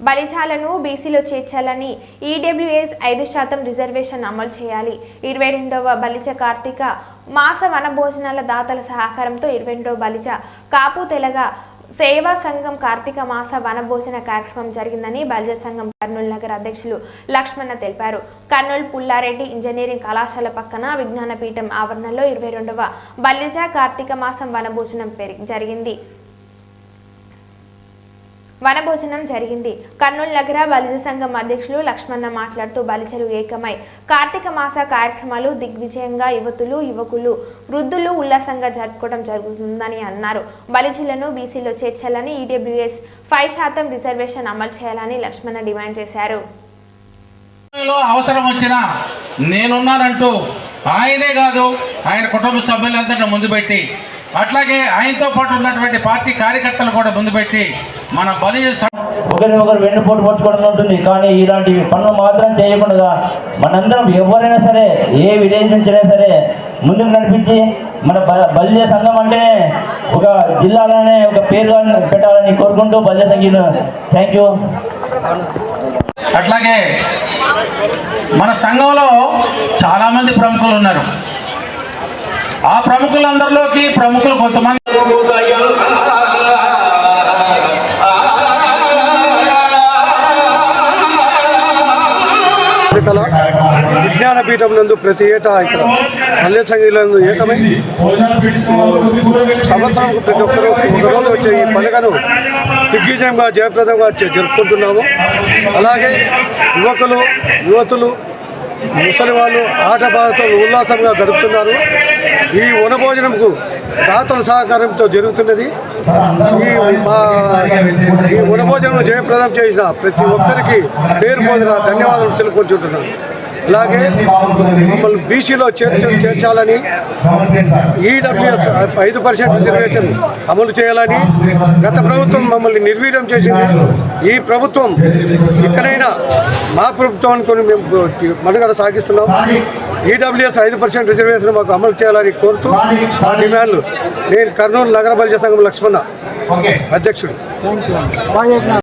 బలిజాలను బీసీలో చేర్చాలని ఈడబ్ల్యూఎస్ ఐదు శాతం రిజర్వేషన్ అమలు చేయాలి. ఇరవై రెండవ బలిజ కార్తీక మాస వన భోజనాల దాతల సహకారంతో ఇరవై రెండవ బలిజ కాపు తెలగ సేవా సంఘం కార్తీక మాస వనభోజన కార్యక్రమం జరిగిందని బలిజ సంఘం కర్నూలు నగర అధ్యక్షులు లక్ష్మణ తెలిపారు. కర్నూలు పుల్లారెడ్డి ఇంజనీరింగ్ కళాశాల పక్కన విజ్ఞానపీఠం ఆవరణలో ఇరవై రెండవ బలిజ కార్తీక మాసం వనభోజనం జరిగింది. వనభోజనం జరిగింది. కర్నూలు నగర బలిజ సంఘం అధ్యక్షులు లక్ష్మణ మాట్లాడుతూ బలిజలు ఏకమై కార్తీక మాస కార్యక్రమాలు దిగ్విజయంగా యువతులు యువకులు వృద్ధులు ఉల్లాసంగా జరుపుకోవడం జరుగుతుందని అన్నారు. బలిజులను బీసీలో చేర్చాలని ఈడబ్ల్యూఎస్ ఫైవ్ శాతం రిజర్వేషన్ అమలు చేయాలని లక్ష్మణ డిమాండ్ చేశారు. అవసరం వచ్చిన నేనున్నానంటూ ఆయనే కాదు ఆయన కుటుంబ సభ్యులందరినీ ముందు పెట్టి అట్లాగే ఆయనతో పాటు ఉన్నటువంటి పార్టీ కార్యకర్తలు కూడా ముందు పెట్టి మన బలిజ స- ఒకరిని ఒకరు వెన్నుపోటు పొడుచుకోవడం ఉంటుంది కానీ ఇలాంటి పనులు మాత్రం చేయకుండా మనందరం ఎవరైనా సరే ఏ విలేజ్ నుంచైనా సరే ముందుకు నడిపించి మన బల్య సంఘం అంటేనే ఒక జిల్లాలోనే ఒక పేరు పెట్టాలని కోరుకుంటూ బల్య సంఘీలు థ్యాంక్ యూ అట్లాగే మన సంఘంలో చాలామంది ప్రముఖులు ఉన్నారు. ఆ ప్రముఖులందరిలోకి ప్రముఖులు కొంతమంది. విజ్ఞానపీఠం విజ్ఞాన పీఠం నందు ప్రతి ఏటా ఇక్కడ పల్లె సంఘీలందు ఏకమై సంవత్సరం ప్రతి ఒక్కరూ ఒకరోజు వచ్చే ఈ పండుగను దిగ్విజయంగా జయప్రదంగా జరుపుకుంటున్నాము. అలాగే యువకులు యువతులు ముసలి వాళ్ళు ఆటపాటతో ఉల్లాసంగా గడుపుతున్నారు. ఈ వనభోజనంకు దాతల సహకారంతో జరుగుతున్నది. ఈ మా ఈ వనభోజనం జయప్రదం చేసిన ప్రతి ఒక్కరికి పేరు పొందిన ధన్యవాదాలు తెలుపుకుంటున్నాను. అలాగే మమ్మల్ని బీసీలో చేర్చ చేర్చాలని ఈడబ్ల్యూఎస్ ఐదు పర్సెంట్ రిజర్వేషన్ అమలు చేయాలని గత ప్రభుత్వం మమ్మల్ని నిర్వీర్యం చేసింది. ఈ ప్రభుత్వం ఇక్కడైనా మా ప్రభుత్వం అనుకుని మేము మనుగడ సాగిస్తున్నాం. ఈడబ్ల్యూఎస్ ఐదు పర్సెంట్ రిజర్వేషన్ మాకు అమలు చేయాలని కోరుతూ మా డిమాండ్లు నేను కర్నూలు నగర బలిజ సంఘం లక్ష్మణ అధ్యక్షుడు.